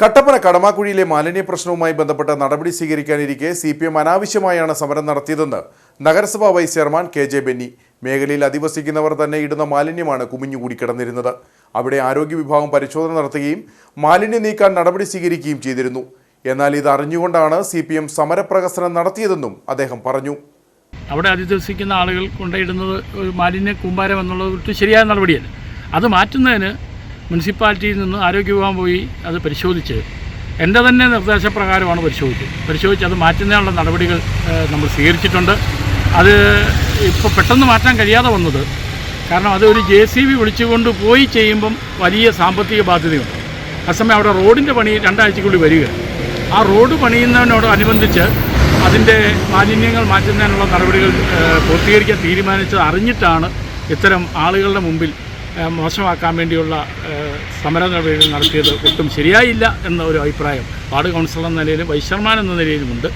കട്ടപ്പന കടമാക്കുഴിയിലെ മാലിന്യ പ്രശ്നവുമായി ബന്ധപ്പെട്ട നടപടി സ്വീകരിക്കാനിരിക്കെ സി പി എം അനാവശ്യമായാണ് സമരം നടത്തിയതെന്ന് നഗരസഭാ vice chairman K J Benny. മേഖലയിൽ അധിവസിക്കുന്നവർ തന്നെ ഇടുന്ന മാലിന്യമാണ് കുമിഞ്ഞുകൂടി കിടന്നിരുന്നത്. അവിടെ ആരോഗ്യ വിഭാഗം പരിശോധന നടത്തുകയും മാലിന്യം നീക്കാൻ നടപടി സ്വീകരിക്കുകയും ചെയ്തിരുന്നു. എന്നാൽ ഇത് അറിഞ്ഞുകൊണ്ടാണ് സി പി എം സമരപ്രകസനം നടത്തിയതെന്നും അദ്ദേഹം പറഞ്ഞു. അവിടെ അധിവസിക്കുന്ന ആളുകൾ കൊണ്ടിടുന്നത് ഒരു മാലിന്യ കൂമ്പാരം എന്നുള്ളത് ശരിയായ നടപടിയല്ല. അത് മാറ്റുന്നതിന് മുനിസിപ്പാലിറ്റിയിൽ നിന്ന് ആരോഗ്യ വിഭാഗം പോയി അത് പരിശോധിച്ച് എന്റെ തന്നെ നിർദ്ദേശപ്രകാരമാണ് പരിശോധിച്ചത്. പരിശോധിച്ച് അത് മാറ്റുന്നതിനുള്ള നടപടികൾ നമ്മൾ സ്വീകരിച്ചിട്ടുണ്ട്. അത് ഇപ്പോൾ പെട്ടെന്ന് മാറ്റാൻ കഴിയാതെ വന്നത് കാരണം അത് ഒരു ജെ സി ബി വിളിച്ചുകൊണ്ട് പോയി ചെയ്യുമ്പം വലിയ സാമ്പത്തിക ബാധ്യതയുണ്ട്. അസമയം അവിടെ റോഡിന്റെ പണി രണ്ടാഴ്ചക്കുള്ളിൽ വരിക. ആ റോഡ് പണിയുന്നതിനോടനുബന്ധിച്ച് അതിന്റെ മാലിന്യങ്ങൾ മാറ്റുന്നതിനുള്ള നടപടികൾ പൂർത്തീകരിക്കാൻ തീരുമാനിച്ചത് അറിഞ്ഞിട്ടാണ് ഇത്തരം ആളുകളുടെ മുമ്പിൽ മോശമാക്കാൻ വേണ്ടിയുള്ള ഏഹ്, സമര നടപടികൾ നടത്തിയത് ഒട്ടും ശരിയായില്ല എന്ന ഒരു അഭിപ്രായം വാർഡ് കൗൺസിലർ എന്ന നിലയിലും വൈസ് ചെയർമാൻ എന്ന നിലയിലുമുണ്ട്.